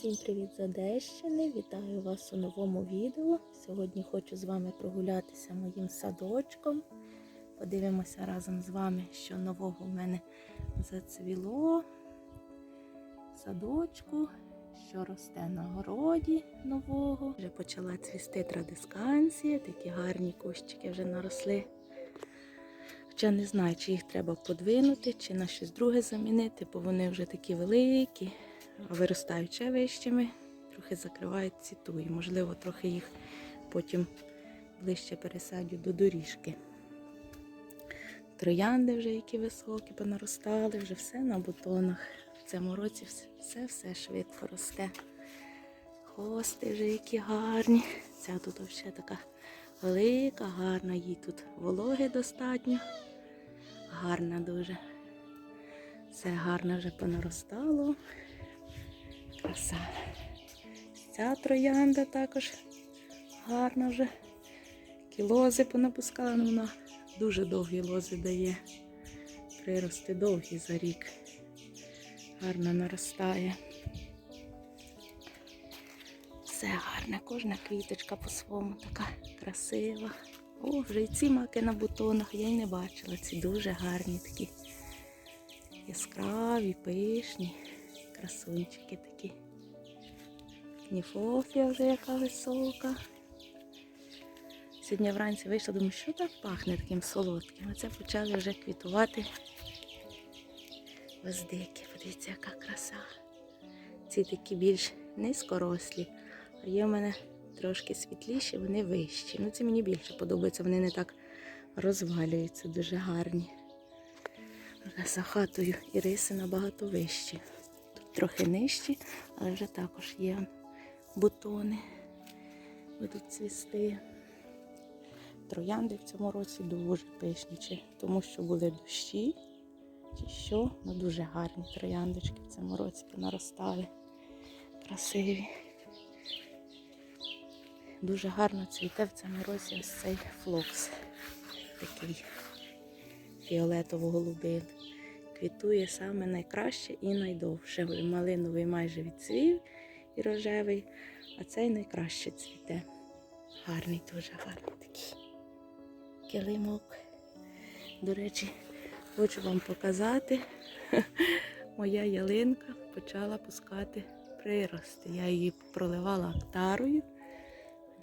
Всім привіт з Одещини! Вітаю вас у новому відео. Сьогодні хочу з вами прогулятися моїм садочком. Подивимося разом з вами, що нового в мене зацвіло в садочку, що росте на городі нового. Вже почала цвісти традисканція, такі гарні кущики вже наросли. Хоча не знаю, чи їх треба подвинути, чи на щось друге замінити, бо вони вже такі великі, виростають ще вищими, трохи закривають ціту. І, можливо, трохи їх потім ближче пересадю до доріжки. Троянди вже які високі, понаростали, вже все на бутонах. В цьому році все-все швидко росте. Хости вже які гарні. Ця тут взагалі така велика, гарна, їй тут вологи достатньо. Гарна дуже. Все гарно вже понаростало. Краса. Ця троянда також гарна вже. Кілози понапускала, ну вона дуже довгі лози дає. Прирости довгі за рік. Гарно наростає. Все гарне, кожна квіточка по-своєму така красива. О, вже і ці маки на бутонах я й не бачила. Ці дуже гарні такі яскраві, пишні, красунчики такі. Кніфофія вже яка висока. Сьогодні вранці вийшла, думаю, що так пахне таким солодким. А це почали вже квітувати гвоздики. Подивіться, яка краса. Ці такі більш низькорослі, а є в мене трошки світліші, вони вищі. Ну, ці мені більше подобаються, вони не так розвалюються, дуже гарні. За хатою і риси набагато вищі. Трохи нижчі, але вже також є бутони. Будуть цвісти. Троянди в цьому році дуже пишні, чи тому що були дощі, чи що. Ну дуже гарні трояндочки в цьому році понаростали. Красиві. Дуже гарно цвіте в цьому році ось цей флокс. Такий фіолетово-голубий. Квітує саме найкраще і найдовше. Малиновий майже відцвів і рожевий, а цей найкраще цвіте. Гарний, дуже гарний такий килимок. До речі, хочу вам показати. Моя ялинка почала пускати прирости. Я її проливала актарою.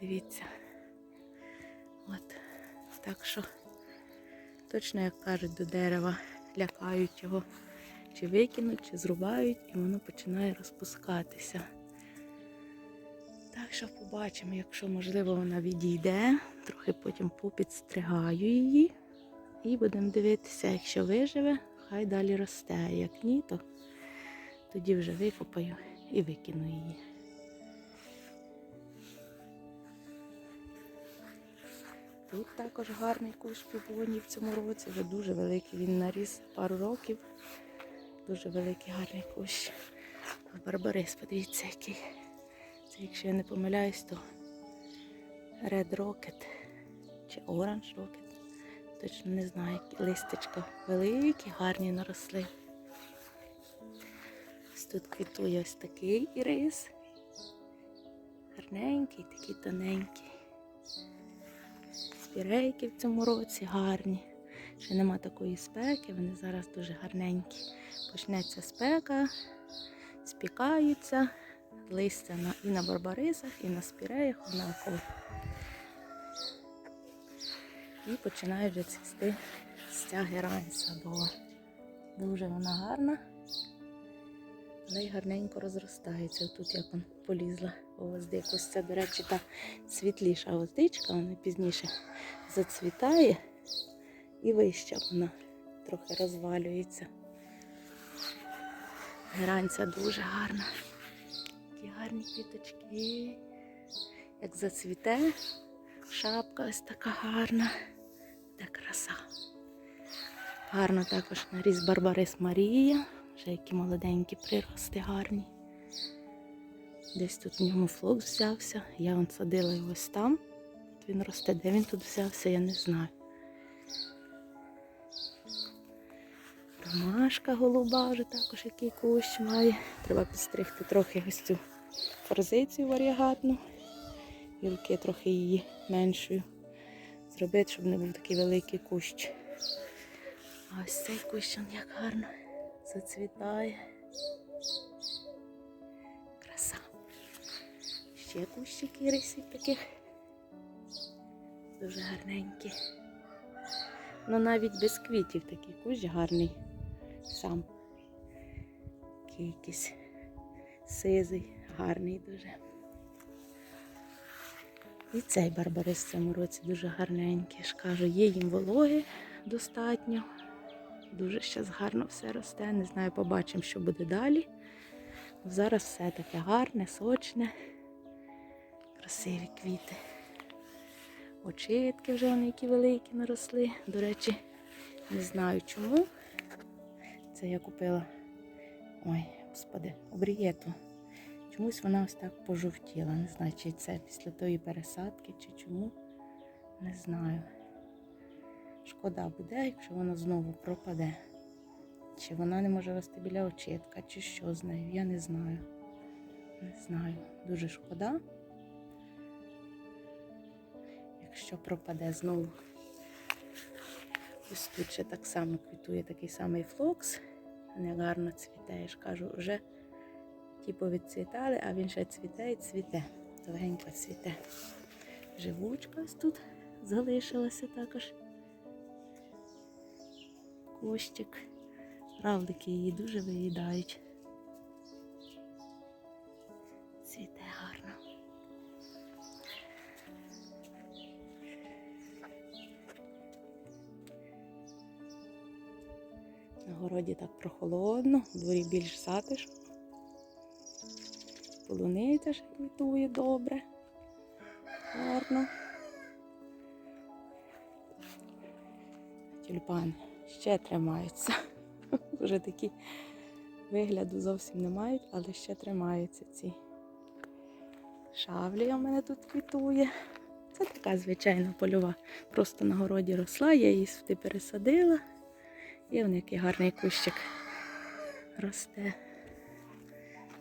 Дивіться. От. Так що, точно, як кажуть, до дерева лякають його, чи викинуть, чи зрубають, і воно починає розпускатися. Так що побачимо, якщо, можливо, вона відійде, трохи потім попідстригаю її. І будемо дивитися, якщо виживе, хай далі росте. Як ні, то тоді вже викопаю і викину її. Тут також гарний кущ півоній в цьому році, вже дуже великий. Він наріс пару років. Дуже великий гарний кущ. Барбарис, подивіться, який. Це, якщо я не помиляюсь, то Red Rocket чи Orange Rocket. Точно не знаю, які листочка великі, гарні наросли. Ось тут квітує ось такий ірис. Гарненький, такий тоненький. Спірейки в цьому році гарні. Ще нема такої спеки, вони зараз дуже гарненькі. Почнеться спека, спікаються, листя на, і на барбарисах, і на спіреях однаково. І починає вже цвісти ця герань садова. Дуже вона гарна, але гарненько розростається. Тут як вона полізла у гвоздику. Ось це, до речі, та світліша гвоздичка, вона пізніше зацвітає і вища вона трохи розвалюється. Геранця дуже гарна. Такі гарні квіточки. Як зацвіте, шапка ось така гарна. Де краса. Гарно також наріс Барбарис Марія. Вже які молоденькі прирости гарні. Десь тут в ньому флокс взявся. Я вон садила його ось там. От він росте, де він тут взявся, я не знаю. Ромашка голуба вже також який кущ має. Треба підстригти трохи ось цю форзицію варігатну. Гілки трохи її меншою. Зробити, щоб не був такий великий кущ. А ось цей кущ як гарно зацвітає. Краса. Ще кущики рисів таких. Дуже гарненькі. Ну навіть без квітів такий кущ гарний сам. Такий якийсь сизий, гарний дуже. І цей барбарис в цьому році дуже гарненький. Ж кажу, є їм вологи достатньо. Дуже зараз гарно все росте. Не знаю, побачимо, що буде далі. Зараз все таке гарне, сочне, красиві квіти. Очитки вже вони які великі наросли. До речі, не знаю чому. Це я купила. Ой, господи, обрієту. Чомусь вона ось так пожовтіла. Не знаю, чи це після тої пересадки, чи чому. Не знаю. Шкода буде, якщо вона знову пропаде. Чи вона не може рости біля очітка, чи що з нею, я не знаю. Не знаю. Дуже шкода. Якщо пропаде знову. Ось тут ще так само квітує такий самий флокс. Не гарно цвіте. Я ж кажу, вже ті повідцвітали, а він ще цвіте і цвіте. Довгенько цвіте. Живучка ось тут залишилася також. Кощик. Равлики її дуже виїдають. Цвіте гарно. На городі так прохолодно, в дворі більш затишно. Полуниця ж квітує добре. Гарно. Тюльпани ще тримаються. Вже такі вигляду зовсім не мають, але ще тримаються ці. Шавлія в мене тут квітує. Це така звичайна польова. Просто на городі росла, я її сюди пересадила. І в який гарний кущик росте.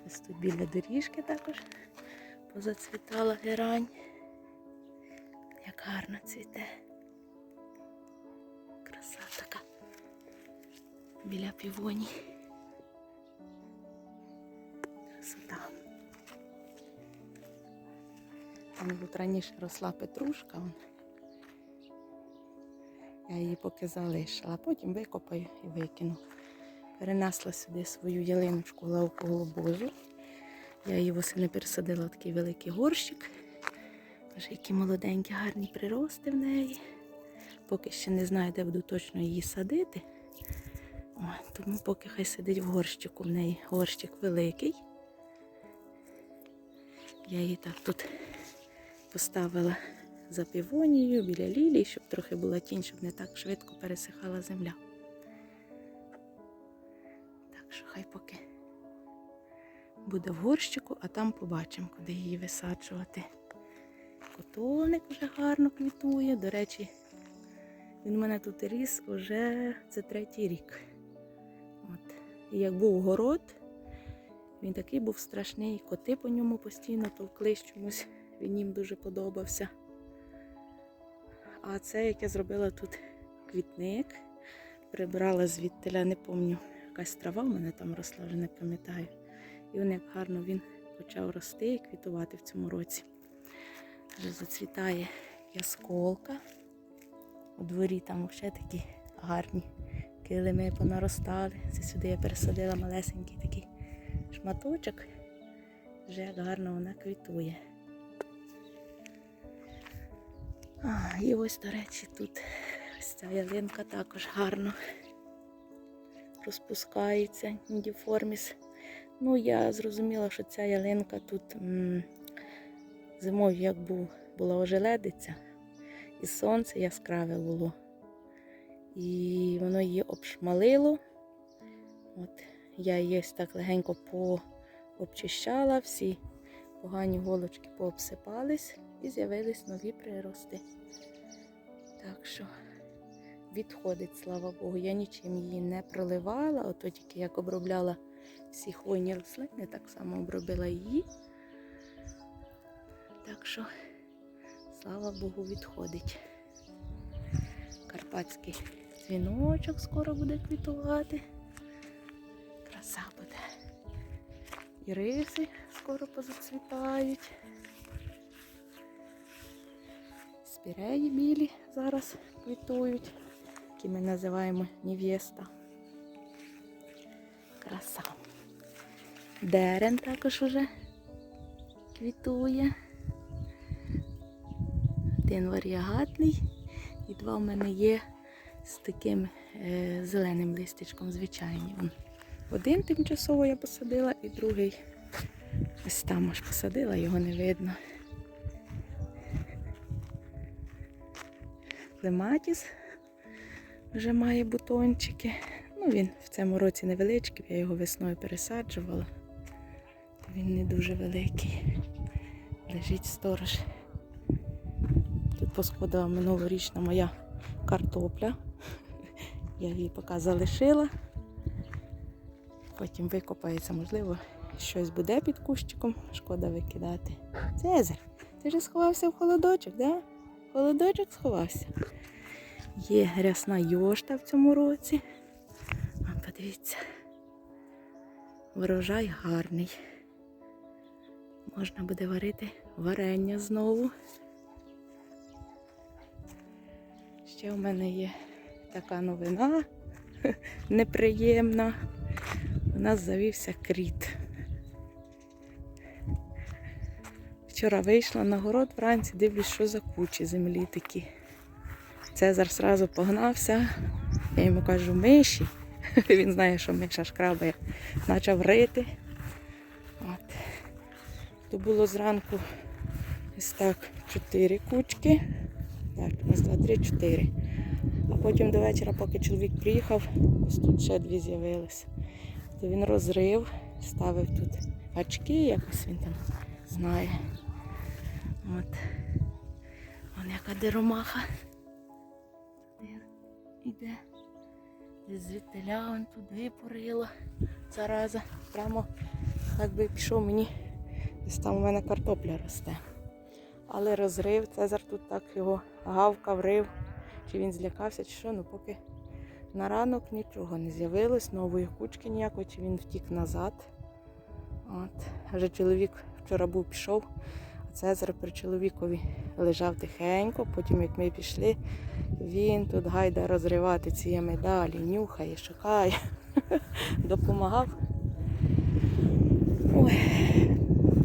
Ось тут біля доріжки також позацвітала герань. Як гарно цвіте. Біля півоні. Красота. Там тут раніше росла петрушка. Я її поки залишила, потім викопаю і викину. Перенесла сюди свою ялиночку лавку голубозу. Я її восени пересадила в такий великий горщик. Аж які молоденькі, гарні прирости в неї. Поки ще не знаю, де буду точно її садити. Тому поки хай сидить в горщику. В неї горщик великий. Я її так тут поставила за півонією біля лілії, щоб трохи була тінь, щоб не так швидко пересихала земля. Так що хай поки буде в горщику, а там побачимо, куди її висаджувати. Котовник вже гарно квітує. До речі, він у мене тут ріс уже це третій рік. От. І як був город, він такий був страшний, коти по ньому постійно товклись чомусь, він їм дуже подобався. А це, як я зробила тут квітник, прибрала звідтиля, не пам'ятаю, якась трава в мене там росла, вже не пам'ятаю. І він як гарно він почав рости і квітувати в цьому році. Вже зацвітає ясколка. У дворі там ще такі гарні килими понаростали. Це сюди я пересадила малесенький такий шматочок. Вже як гарно вона квітує. А, і ось, до речі, тут ось ця ялинка також гарно розпускається, індіформіс. Ну, я зрозуміла, що ця ялинка тут м, зимою, як був, була ожеледиця, і сонце яскраве було. І воно її обшмалило. От, я її так легенько пообчищала, всі погані голочки пообсипались і з'явились нові прирости. Так що відходить, слава Богу. Я нічим її не проливала, ото тільки як обробляла всі хвойні рослини, так само обробила її. Так що, слава Богу, відходить. Карпатський дзвіночок скоро буде квітувати. Краса буде. І риси скоро позацвітають. Спіреї білі зараз квітують, які ми називаємо Нів'єста. Краса. Дерен також уже квітує. Один варіагатний і два в мене є з таким е, зеленим листячком, звичайні. Один тимчасово я посадила, і другий ось там аж посадила, його не видно. Клематіс вже має бутончики. Ну, він в цьому році невеличкий, я його весною пересаджувала. Він не дуже великий. Лежить сторож. Тут посходила минулорічна моя картопля. Я її поки залишила. Потім викопається, можливо, щось буде під кущиком, шкода викидати. Цезар, ти вже сховався в холодочок, да? Холодочок сховався. Є рясна йошта в цьому році. А подивіться. Врожай гарний. Можна буде варити варення знову. Ще в мене є така новина неприємна. У нас завівся кріт. Вчора вийшла на город вранці, дивлюсь, що за кучі землі такі. Цезар зразу погнався. Я йому кажу, миші. Він знає, що миша шкрабає. Почав рити. От. То було зранку ось так чотири кучки. Так, раз, два, три, чотири. Потім до вечора, поки чоловік приїхав, ось тут ще дві з'явились. То він розрив, ставив тут очки, якось він там знає. От. Вон яка деромаха. Туди Іде. Десь звідтиля он туди порила. Зараза. Прямо так би пішов мені. Десь там у мене картопля росте. Але розрив, Цезар тут так його гавкав, рив. Чи він злякався, чи що, ну поки на ранок нічого не з'явилось, нової кучки ніякої, чи він втік назад. От. Вже чоловік вчора був пішов, а Цезар при чоловікові лежав тихенько, потім як ми пішли, він тут гайда розривати ці медалі, нюхає, шукає, допомагав.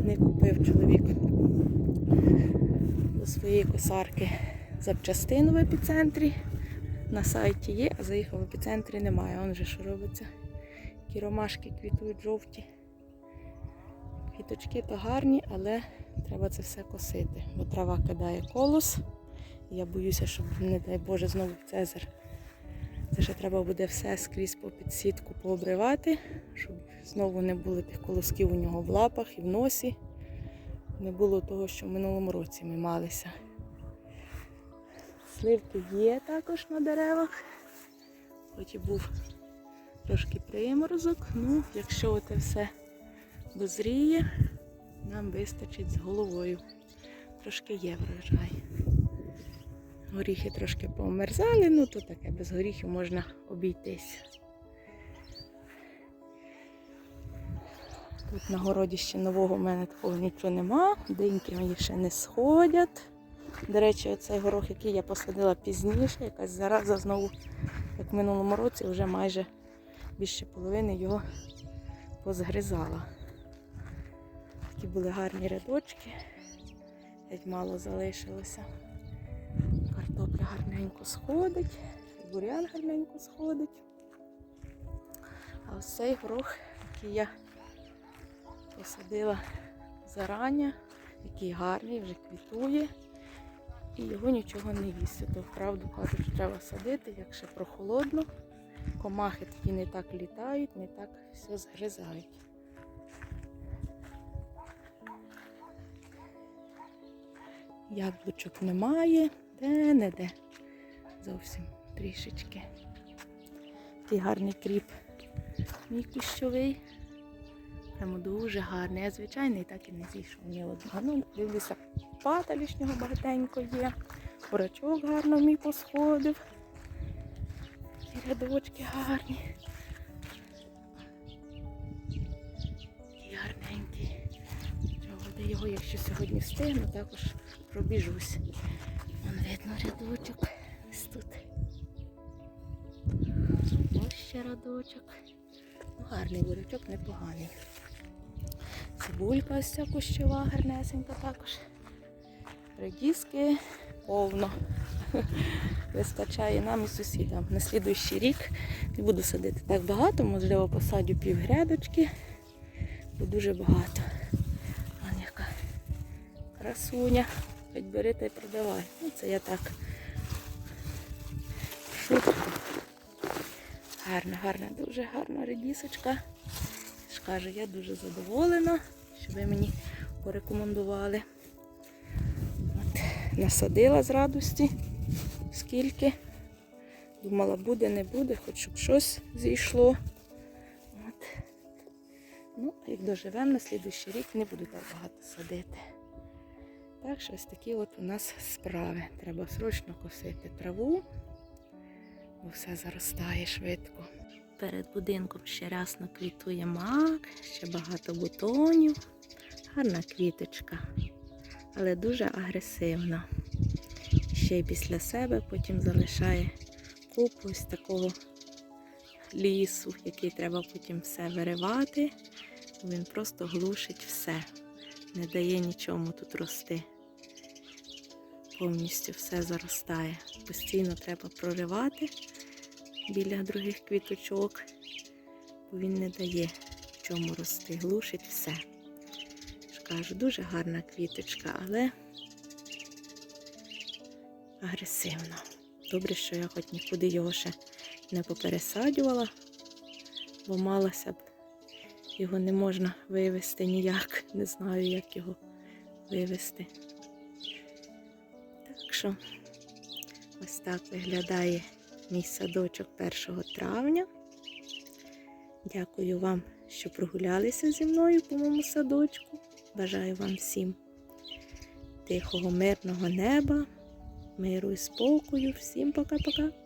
Не купив чоловік до своєї косарки запчастину в епіцентрі. На сайті є, а заїхав в епіцентрі немає. Он же що робиться. Ті ромашки квітують жовті. Квіточки то гарні, але треба це все косити, бо трава кидає колос. Я боюся, щоб, не дай Боже, знову Цезар. Це ще треба буде все скрізь по підсітку пообривати, щоб знову не було тих колосків у нього в лапах і в носі. Не було того, що в минулому році ми малися. Сливки є також на деревах. Хоч і був трошки приморозок. Ну, якщо оте все дозріє, нам вистачить з головою. Трошки є врожай. Горіхи трошки померзали, ну то таке, без горіхів можна обійтись. Тут на городі ще нового в мене такого нічого нема, диньки мені ще не сходять. До речі, оцей горох, який я посадила пізніше, якась зараза знову, як в минулому році, вже майже більше половини його позгризала. Такі були гарні рядочки, геть мало залишилося. Картопля гарненько сходить, бурян гарненько сходить. А ось цей горох, який я посадила зарані, який гарний, вже квітує. І його нічого не їсти. Правду кажуть, треба садити, як ще прохолодно. Комахи тоді не так літають, не так все згризають. Яблучок немає, де-не-де. Зовсім трішечки. Такий гарний кріп. Мій кущовий. Прямо дуже гарний. Я звичайний так і не зійшов ні одного. Ну, дивлюся, Карпата лишнього багатенько є. Бурачок гарно мій посходив. І рядочки гарні. Такі гарненькі. Де його, якщо сьогодні встигну, також пробіжусь. Вон видно рядочок. Ось тут. Ось ще рядочок. Ну, гарний бурячок, непоганий. Цибулька ось ця кущова, гарнесенька також. Редіски повно. Вистачає нам і сусідам. На слідуючий рік не буду садити так багато, можливо, посадю півгрядочки, бо дуже багато. Вон яка красуня. Хоч бери та й продавай. Ну, це я так. Шутку. Гарна, гарна, дуже гарна редісочка. Ж я дуже задоволена, що ви мені порекомендували. Насадила з радості. Скільки. Думала, буде, не буде, хоч щоб щось зійшло. От. Ну, як доживемо на слідуючий рік, не буду так багато садити. Так що ось такі от у нас справи. Треба срочно косити траву, бо все заростає швидко. Перед будинком ще рясно квітує мак, ще багато бутонів. Гарна квіточка, але дуже агресивна. Ще й після себе потім залишає купу ось такого лісу, який треба потім все виривати. Він просто глушить все, не дає нічому тут рости. Повністю все заростає. Постійно треба проривати біля других квіточок, бо він не дає чому рости, глушить все. Кажу, дуже гарна квіточка, але агресивна. Добре, що я хоч нікуди його ще не попересаджувала, бо малася б його не можна вивезти ніяк. Не знаю, як його вивезти. Так що ось так виглядає мій садочок 1 травня. Дякую вам, що прогулялися зі мною по моєму садочку. Бажаю вам всім тихого, мирного неба, миру і спокою. Всім пока-пока.